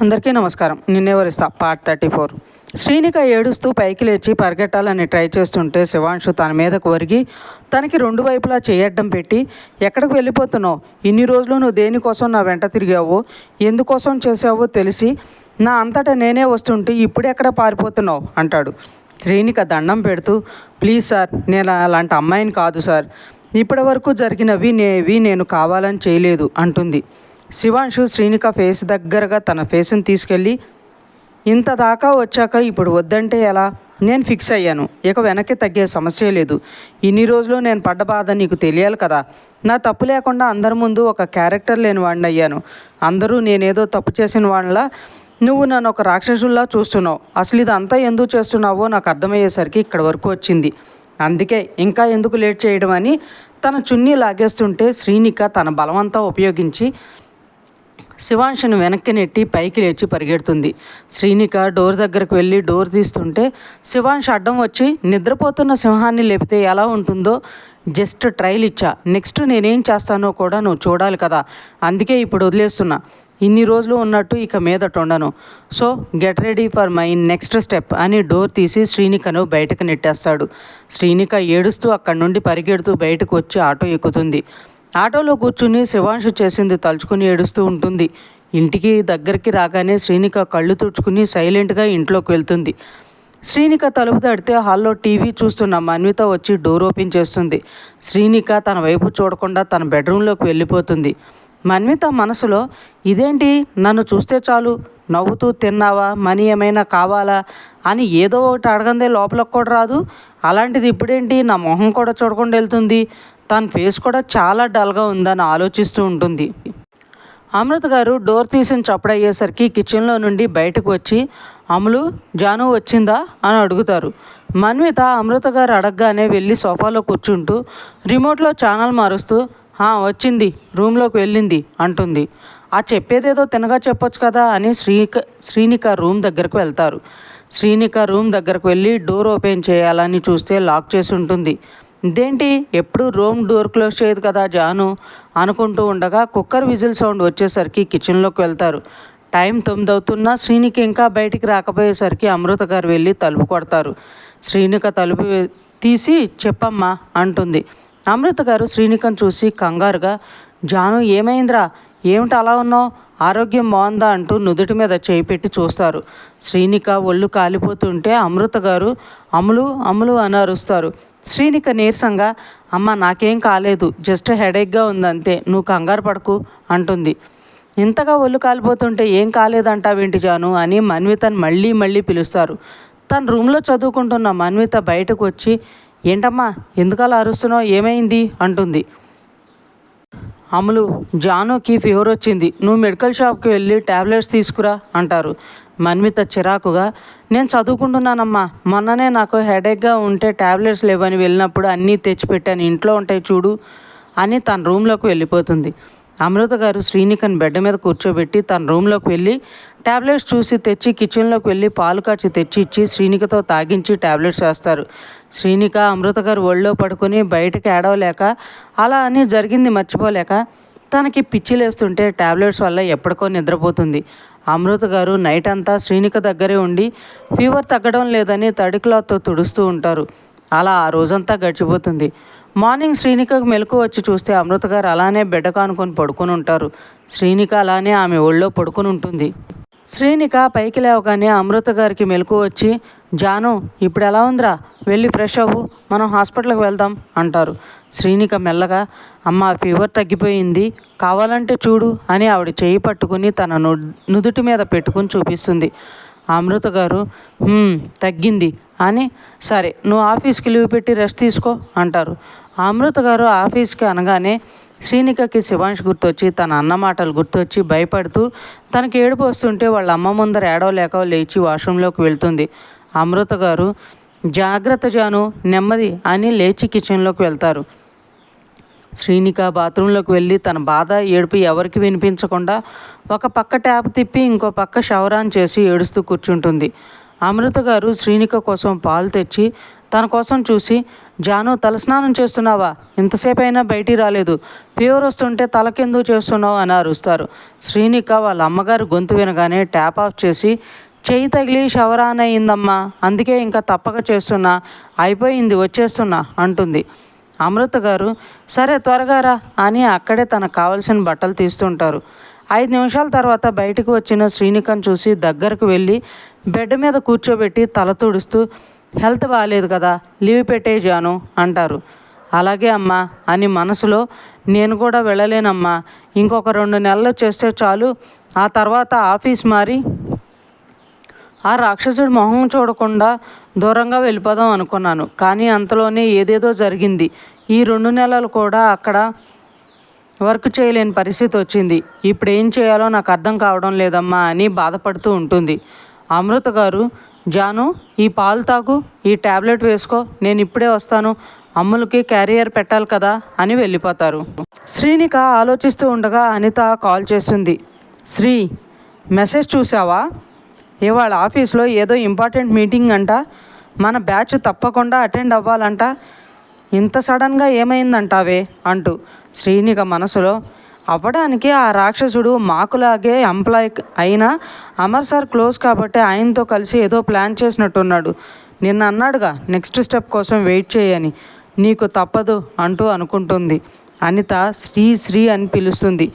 అందరికీ నమస్కారం. నిన్నే వరిస్తా. Part thirty four. శ్రీనిక ఏడుస్తూ పైకి లేచి పరిగెట్టాలని ట్రై చేస్తుంటే శివాంశు తన మీదకు ఒరిగి తనకి రెండు వైపులా చేయడ్డం పెట్టి ఎక్కడికి వెళ్ళిపోతున్నావు? ఇన్ని రోజులు నువ్వు దేనికోసం నా వెంట తిరిగావో? ఎందుకోసం చేసావో తెలిసి నా అంతటా నేనే వస్తుంటే ఇప్పుడు ఎక్కడ పారిపోతున్నావు? అంటాడు. శ్రీనిక దండం పెడుతూ ప్లీజ్ సార్ నేను అలాంటి అమ్మాయిని కాదు సార్. ఇప్పటి వరకు జరిగినవి నేవి నేను కావాలని చేయలేదు అంటుంది. శివాంశు శ్రీనిక ఫేస్ దగ్గరగా తన ఫేస్ని తీసుకెళ్ళి ఇంత దాకా వచ్చాక ఇప్పుడు వద్దంటే ఎలా? నేను ఫిక్స్ అయ్యాను. ఇక వెనక్కి తగ్గే సమస్య లేదు. ఇన్ని రోజులు నేను పడ్డ బాధ నీకు తెలియాలి కదా. నా తప్పు లేకుండా అందరి ముందు ఒక క్యారెక్టర్ లేని వాడిని అయ్యాను. అందరూ నేనేదో తప్పు చేసిన వాళ్ళ నువ్వు నన్ను ఒక రాక్షసుల్లా చూస్తున్నావు. అసలు ఇదంతా ఎందుకు చేస్తున్నావో నాకు అర్థమయ్యేసరికి ఇక్కడ వరకు వచ్చింది. అందుకే ఇంకా ఎందుకు లేట్ చేయడం అని తన చున్నీ లాగేస్తుంటే శ్రీనిక తన బలమంతా ఉపయోగించి శివాంశను వెనక్కి నెట్టి పైకి లేచి పరిగెడుతుంది. శ్రీనిక డోర్ దగ్గరకు వెళ్ళి డోర్ తీస్తుంటే శివాంశ్ అడ్డం వచ్చి నిద్రపోతున్న సింహాన్ని లేపితే ఎలా ఉంటుందో జస్ట్ ట్రైల్ ఇచ్చా. నెక్స్ట్ నేనేం చేస్తానో కూడా నువ్వు చూడాలి కదా. అందుకే ఇప్పుడు వదిలేస్తున్నా. ఇన్ని రోజులు ఉన్నట్టు ఇక మీదట ఉండను. So get ready for my next step అని డోర్ తీసి శ్రీనికను బయటకు నెట్టేస్తాడు. శ్రీనిక ఏడుస్తూ అక్కడి నుండి పరిగెడుతూ బయటకు వచ్చి ఆటో ఎక్కుతుంది. ఆటోలో కూర్చుని శివాంశు చేసింది తలుచుకుని ఏడుస్తూ ఉంటుంది. ఇంటికి దగ్గరికి రాగానే శ్రీనిక కళ్ళు తుడుచుకుని సైలెంట్గా ఇంట్లోకి వెళ్తుంది. శ్రీనిక తలుపు తడితే హాల్లో టీవీ చూస్తున్న మన్విత వచ్చి డోర్ ఓపెన్ చేస్తుంది. శ్రీనిక తన వైపు చూడకుండా తన బెడ్రూమ్లోకి వెళ్ళిపోతుంది. మన్విత మనసులో ఇదేంటి? నన్ను చూస్తే చాలు. నవ్వుతూ తిన్నావా? మనీ ఏమైనా కావాలా అని ఏదో ఒకటి అడగందే లోపలకు కూడా రాదు. అలాంటిది ఇప్పుడేంటి? నా మొహం కూడా చూడకుండా వెళ్తుంది. తన ఫేస్ కూడా చాలా డల్గా ఉందని ఆలోచిస్తూ ఉంటుంది. అమృత గారు డోర్ తీసిన చప్పుడయ్యేసరికి కిచెన్లో నుండి బయటకు వచ్చి అమలు జాను వచ్చిందా? అని అడుగుతారు. మన్విత అమృత గారు అడగగానే వెళ్ళి సోఫాలో కూర్చుంటూ రిమోట్లో ఛానల్ మారుస్తూ వచ్చింది రూమ్లోకి వెళ్ళింది అంటుంది. ఆ చెప్పేదేదో తినగా చెప్పొచ్చు కదా అని శ్రీక శ్రీనిక రూమ్ దగ్గరకు వెళ్తారు. శ్రీనిక రూమ్ దగ్గరకు వెళ్ళి డోర్ ఓపెన్ చేయాలని చూస్తే లాక్ చేసి ఉంటుంది. ఇదేంటి? ఎప్పుడు రూమ్ డోర్ క్లోజ్ చేయదు కదా జాను? అనుకుంటూ ఉండగా కుక్కర్ విజిల్ సౌండ్ వచ్చేసరికి కిచెన్లోకి వెళ్తారు. టైం తొమ్మిది అవుతున్నా శ్రీనిక ఇంకా బయటికి రాకపోయేసరికి అమృత గారు వెళ్ళి తలుపు కొడతారు. శ్రీనిక తలుపు తీసి చెప్పమ్మా అంటుంది. అమృత గారు శ్రీనికను చూసి కంగారుగా జాను ఏమైందిరా? ఏమిటి అలా ఉన్నావు? ఆరోగ్యం బాగుందా అంటూ నుదుటి మీద చేయి పెట్టి చూస్తారు. శ్రీనిక ఒళ్ళు కాలిపోతుంటే అమృత గారు అమలు అమలు అని అరుస్తారు. శ్రీనిక నీరసంగా అమ్మ నాకేం కాలేదు జస్ట్ హెడేక్గా ఉందంతే నువ్వు కంగారు పడకు అంటుంది. ఇంతగా ఒళ్ళు కాలిపోతుంటే ఏం కాలేదంటావేంటి జాను? అని మన్వితను మళ్ళీ మళ్ళీ పిలుస్తారు. తన రూమ్లో చదువుకుంటున్న మన్విత బయటకు వచ్చి ఏంటమ్మా ఎందుకలా అరుస్తున్నావు? ఏమైంది? అంటుంది. అమలు జానుకి ఫీవర్ వచ్చింది. నువ్వు మెడికల్ షాప్కి వెళ్ళి ట్యాబ్లెట్స్ తీసుకురా అంటారు. మన్విత చిరాకుగా నేను చదువుకుంటున్నానమ్మా. మొన్ననే నాకు హెడేక్గా ఉంటే ట్యాబ్లెట్స్ లేవని వెళ్ళినప్పుడు అన్నీ తెచ్చిపెట్టాను. ఇంట్లో ఉంటాయి చూడు అని తన రూమ్లోకి వెళ్ళిపోతుంది. అమృత గారు శ్రీనికని బెడ్ మీద కూర్చోబెట్టి తన రూమ్లోకి వెళ్ళి ట్యాబ్లెట్స్ చూసి తెచ్చి కిచెన్లోకి వెళ్ళి పాలు కాచి తెచ్చి ఇచ్చి శ్రీనికతో తాగించి ట్యాబ్లెట్స్ వేస్తారు. శ్రీనిక అమృత గారు ఒళ్ళో పడుకొని బయటకు ఏడవలేక అలా అని జరిగింది మర్చిపోలేక తనకి పిచ్చిలేస్తుంటే ట్యాబ్లెట్స్ వల్ల ఎప్పటికో నిద్రపోతుంది. అమృత గారు నైట్ అంతా శ్రీనిక దగ్గరే ఉండి ఫీవర్ తగ్గడం లేదని తడి క్లాత్తో తుడుస్తూ ఉంటారు. అలా ఆ రోజంతా గడిచిపోతుంది. మార్నింగ్ శ్రీనికకు మెలకు వచ్చి చూస్తే అమృత గారు అలానే బెడ్ కానుకొని పడుకొని ఉంటారు. శ్రీనిక అలానే ఆమె ఒళ్ళో పడుకొని ఉంటుంది. శ్రీనిక పైకి లేవగానే అమృత గారికి మెలకు వచ్చి జాను ఇప్పుడు ఎలా ఉందిరా? వెళ్ళి ఫ్రెష్ అవ్వు. మనం హాస్పిటల్కి వెళ్దాం అంటారు. శ్రీనిక మెల్లగా అమ్మ ఫీవర్ తగ్గిపోయింది. కావాలంటే చూడు అని ఆవిడ చేయి పట్టుకుని తన ను నుదుటి మీద పెట్టుకుని చూపిస్తుంది. అమృత గారు తగ్గింది. అని సరే నువ్వు ఆఫీస్కి లీవ్ పెట్టి రెస్ట్ తీసుకో అంటారు. అమృత గారు ఆఫీస్కి అనగానే శ్రీనికకి శివాంష్ గుర్తొచ్చి తన అన్న మాటలు గుర్తొచ్చి భయపడుతూ తనకి ఏడుపు వస్తుంటే వాళ్ళ అమ్మ ముందర ఏడవలేక లేచి వాష్రూమ్లోకి వెళ్తుంది. అమృత గారు జాగ్రత్త జాను నెమ్మది అని లేచి కిచెన్లోకి వెళ్తారు. శ్రీనిక బాత్రూంలోకి వెళ్ళి తన బాధ ఏడుపు ఎవరికి వినిపించకుండా ఒక పక్క ట్యాప్ తిప్పి ఇంకో పక్క షవరాన్ చేసి ఏడుస్తూ కూర్చుంటుంది. అమృత గారు శ్రీనిక కోసం పాలు తెచ్చి తన కోసం చూసి జాను తలస్నానం చేస్తున్నావా? ఇంతసేపు అయినా బయటికి రాలేదు. ఫీవర్ వస్తుంటే తలకెందుకు చేస్తున్నావు? అని అరుస్తారు. శ్రీనిక వాళ్ళ అమ్మగారు గొంతు వినగానే ట్యాప్ ఆఫ్ చేసి చెయ్యి తగిలి షవరాన్ అయిందమ్మా అందుకే ఇంకా తప్పక చేస్తున్నా అయిపోయింది వచ్చేస్తున్నా అంటుంది. అమృత గారు సరే త్వరగా రా అని అక్కడే తనకు కావలసిన బట్టలు తీస్తుంటారు. ఐదు నిమిషాల తర్వాత బయటకు వచ్చిన శ్రీనికను చూసి దగ్గరకు వెళ్ళి బెడ్ మీద కూర్చోబెట్టి తల తుడుస్తూ హెల్త్ బాగాలేదు కదా లీవ్ పెట్టేజాను అంటారు. అలాగే అమ్మా అని మనసులో నేను కూడా వెళ్ళలేనమ్మా ఇంకొక రెండు నెలలు చేస్తే చాలు ఆ తర్వాత ఆఫీస్ మారి ఆ రాక్షసుడి మొహం చూడకుండా దూరంగా వెళ్ళిపోదాం అనుకున్నాను. కానీ అంతలోనే ఏదేదో జరిగింది. ఈ రెండు నెలలు కూడా అక్కడ వర్క్ చేయలేని పరిస్థితి వచ్చింది. ఇప్పుడు ఏం చేయాలో నాకు అర్థం కావడం లేదమ్మా అని బాధపడుతూ ఉంటుంది. అమృత గారు జాను ఈ పాలు తాగు ఈ ట్యాబ్లెట్ వేసుకో నేను ఇప్పుడే వస్తాను. అమ్ములకి క్యారియర్ పెట్టాలి కదా అని వెళ్ళిపోతారు. శ్రీనిక ఆలోచిస్తూ ఉండగా అనిత కాల్ చేస్తుంది. శ్రీ మెసేజ్ చూసావా ఇవాళ ఆఫీస్లో ఏదో ఇంపార్టెంట్ మీటింగ్ అంట మన బ్యాచ్ తప్పకుండా అటెండ్ అవ్వాలంట ఇంత సడన్గా ఏమైందంటావే అంటూ శ్రీనిక మనసులో అవ్వడానికి ఆ రాక్షసుడు మాకులాగే ఎంప్లాయ్ అయినా అమర్ సార్ క్లోజ్ కాబట్టి ఆయనతో కలిసి ఏదో ప్లాన్ చేసినట్టున్నాడు. నిన్న అన్నాడుగా నెక్స్ట్ స్టెప్ కోసం వెయిట్ చేయని నీకు తప్పదు అంటూ అనుకుంటుంది. అనిత శ్రీ శ్రీ అని పిలుస్తుంది.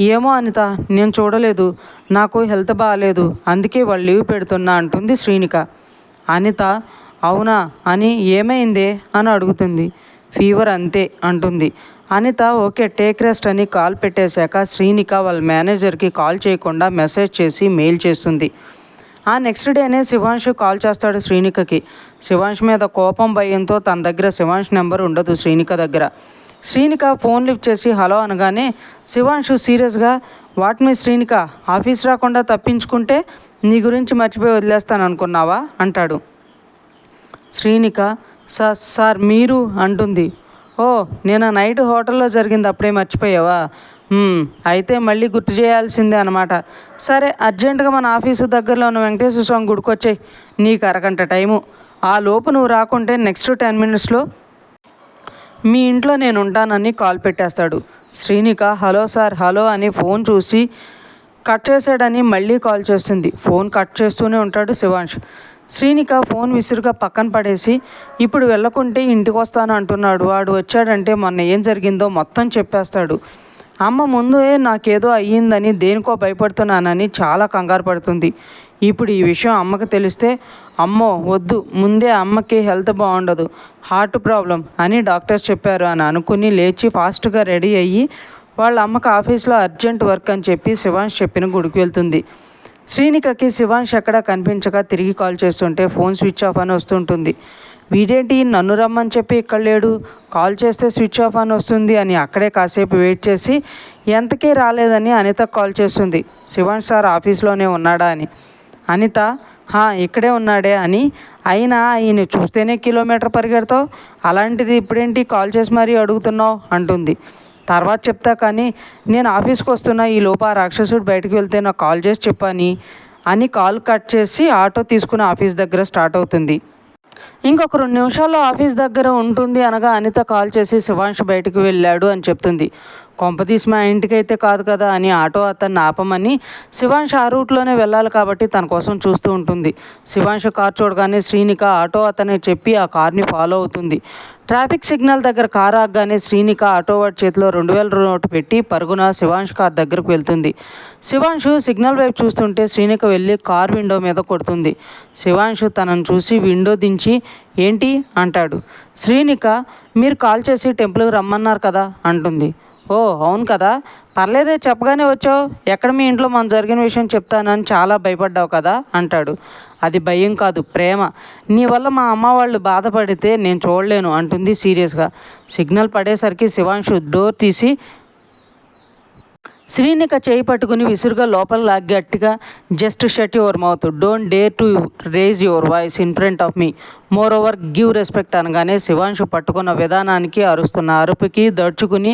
ఏమో అనిత నేను చూడలేదు. నాకు హెల్త్ బాగాలేదు అందుకే వాళ్ళు లీవ్ పెడుతున్నా అంటుంది శ్రీనిక. అనిత అవునా? అని ఏమైందే? అని అడుగుతుంది. ఫీవర్ అంతే అంటుంది. అనిత ఓకే టేక్ రెస్ట్ అని కాల్ పెట్టేశాక శ్రీనిక వాళ్ళ మేనేజర్కి కాల్ చేయకుండా మెసేజ్ చేసి మెయిల్ చేస్తుంది. ఆ నెక్స్ట్ డేనే శివాంశు కాల్ చేస్తాడు శ్రీనికకి. శివాంశ్ మీద కోపం భయంతో తన దగ్గర శివాంశ్ నెంబర్ ఉండదు శ్రీనిక దగ్గర. శ్రీనిక ఫోన్ లిఫ్ట్ చేసి హలో అనగానే శివాంశు సీరియస్గా? What me Srinika? ఆఫీస్ రాకుండా తప్పించుకుంటే నీ గురించి మర్చిపోయి వదిలేస్తాను అనుకున్నావా? అంటాడు. శ్రీనిక సార్ సార్ మీరు అంటుంది. ఓ నేను ఆ నైట్ హోటల్లో జరిగింది అప్పుడే మర్చిపోయావా? అయితే మళ్ళీ గుర్తు చేయాల్సిందే అనమాట. సరే అర్జెంటుగా మన ఆఫీసు దగ్గరలో ఉన్న వెంకటేశ్వర స్వామి గుడికి వచ్చాయి నీకు అరగంట టైము. ఆ లోపు నువ్వు రాకుంటే నెక్స్ట్ టెన్ మినిట్స్లో మీ ఇంట్లో నేను ఉంటానని కాల్ పెట్టేస్తాడు. శ్రీనిక హలో సార్ హలో అని ఫోన్ చూసి కట్ చేశాడని మళ్ళీ కాల్ చేస్తుంది. ఫోన్ కట్ చేస్తూనే ఉంటాడు శివాంష్ శ్రీనిక ఫోన్ విసురుగా పక్కన పడేసి ఇప్పుడు వెళ్ళకుంటే ఇంటికి వస్తాను అంటున్నాడు. వాడు వచ్చాడంటే మొన్న ఏం జరిగిందో మొత్తం చెప్పేస్తాడు. అమ్మ ముందే నాకేదో అయ్యిందని దేనికో భయపడుతున్నానని చాలా కంగారు పడుతుంది. ఇప్పుడు ఈ విషయం అమ్మకి తెలిస్తే అమ్మో వద్దు ముందే అమ్మకి హెల్త్ బాగుండదు హార్ట్ ప్రాబ్లం అని డాక్టర్స్ చెప్పారు అని అనుకుని లేచి ఫాస్ట్గా రెడీ అయ్యి వాళ్ళ అమ్మకి ఆఫీస్లో అర్జెంట్ వర్క్ అని చెప్పి శివాంష్ చెప్పిన గుడికి వెళ్తుంది. శ్రీనికకి శివాంష్ ఎక్కడా కనిపించక తిరిగి కాల్ చేస్తుంటే ఫోన్ స్విచ్ ఆఫ్ అని వస్తుంటుంది. వీడేంటి నన్ను రమ్మని చెప్పి ఇక్కడ లేడు కాల్ చేస్తే స్విచ్ ఆఫ్ అని వస్తుంది అని అక్కడే కాసేపు వెయిట్ చేసి ఎంతకీ రాలేదని అనిత కాల్ చేస్తుంది. శివాంష్ సార్ ఆఫీస్లోనే ఉన్నాడా అని. అనిత "హా, ఇక్కడే ఉన్నాడే అని. అయినా ఈయన చూస్తేనే కిలోమీటర్ పరిగెడతావు? అలాంటిది ఇప్పుడేంటి కాల్ చేసి మరీ అడుగుతున్నావు? అంటుంది. తర్వాత చెప్తా కానీ నేను ఆఫీస్కి వస్తున్నా ఈ లోపు ఆ రాక్షసుడు బయటకు వెళ్తే నాకు కాల్ చేసి చెప్పని అని కాల్ కట్ చేసి ఆటో తీసుకుని ఆఫీస్ దగ్గర స్టార్ట్ అవుతుంది. ఇంకొక రెండు నిమిషాల్లో ఆఫీస్ దగ్గర ఉంటుంది అనగా అనిత కాల్ చేసి శివాంష్ బయటకు వెళ్ళాడు అని చెప్తుంది. కొంపతీసి మా ఇంటికైతే కాదు కదా అని ఆటో అతన్ని ఆపమని శివాంష్ ఆ రూట్లోనే వెళ్ళాలి కాబట్టి తన కోసం చూస్తూ ఉంటుంది. శివాంష్ కార్ చూడగానే శ్రీనిక ఆటో అతనే చెప్పి ఆ కార్ని ఫాలో అవుతుంది. ట్రాఫిక్ సిగ్నల్ దగ్గర కారు ఆగ్గానే శ్రీనిక ఆటోవాడి చేతిలో రెండు వేల నోటు పెట్టి పరుగున శివాంష్ కార్ దగ్గరకు వెళ్తుంది. శివాంషు సిగ్నల్ వైపు చూస్తుంటే శ్రీనిక వెళ్ళి కార్ విండో మీద కొడుతుంది. శివాంషు తనను చూసి విండో దించి ఏంటి? అంటాడు. శ్రీనిక మీరు కాల్ చేసి టెంపుల్కి రమ్మన్నారు కదా అంటుంది. ఓ అవును కదా. పర్లేదే చెప్పగానే వచ్చావు. ఎక్కడ మీ ఇంట్లో మనం జరిగిన విషయం చెప్తానని చాలా భయపడ్డావు కదా అంటాడు. అది భయం కాదు ప్రేమ. నీ వల్ల మా అమ్మ వాళ్ళు బాధపడితే నేను చూడలేను అంటుంది సీరియస్గా. సిగ్నల్ పడేసరికి శివాంశు డోర్ తీసి శ్రీనిక చేయి పట్టుకుని విసురుగా లోపల లాగిట్టిగా just shut your mouth don't dare to raise your voice in front of me. Moreover give respect అనగానే శివాంశు పట్టుకున్న విధానానికి అరుస్తున్న అరుపుకి దడుచుకుని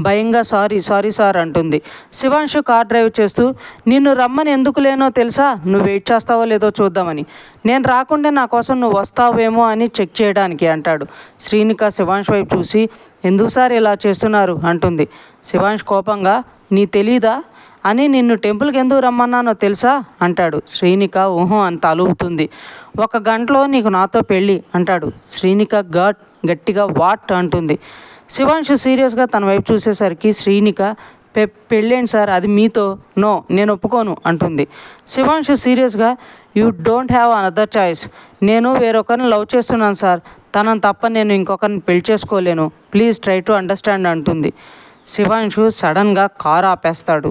భయంగా సారీ సారీ సార్ అంటుంది. శివాంశు కార్ డ్రైవ్ చేస్తూ నిన్ను రమ్మని ఎందుకు లేనో తెలుసా? నువ్వు వెయిట్ చేస్తావో లేదో చూద్దామని. నేను రాకుంటే నా కోసం నువ్వు వస్తావేమో అని చెక్ చేయడానికి అంటాడు. శ్రీనిక శివాంశ్ వైపు చూసి ఎందుకు సార్ ఇలా చేస్తున్నారు? అంటుంది. శివాంశ్ కోపంగా నీ తెలీదా? అని నిన్ను టెంపుల్కి ఎందుకు రమ్మన్నానో తెలుసా? అంటాడు. శ్రీనిక ఊహం అంత అలుగుతుంది. ఒక గంటలో నీకు నాతో పెళ్ళి అంటాడు. శ్రీనిక గట్ గట్టిగా వాట్ అంటుంది. శివాంశు సీరియస్గా తన వైపు చూసేసరికి శ్రీనిక పె పెళ్ళేంటి సార్? అది మీతో? నో నేను ఒప్పుకోను అంటుంది. శివాంశు సీరియస్గా you don't have another choice. నేను వేరొకరిని లవ్ చేస్తున్నాను సార్. తనని తప్ప నేను ఇంకొకరిని పెళ్ళి చేసుకోలేను. ప్లీజ్ ట్రై టు అండర్స్టాండ్ అంటుంది. శివాంశు సడన్గా కారు ఆపేస్తాడు.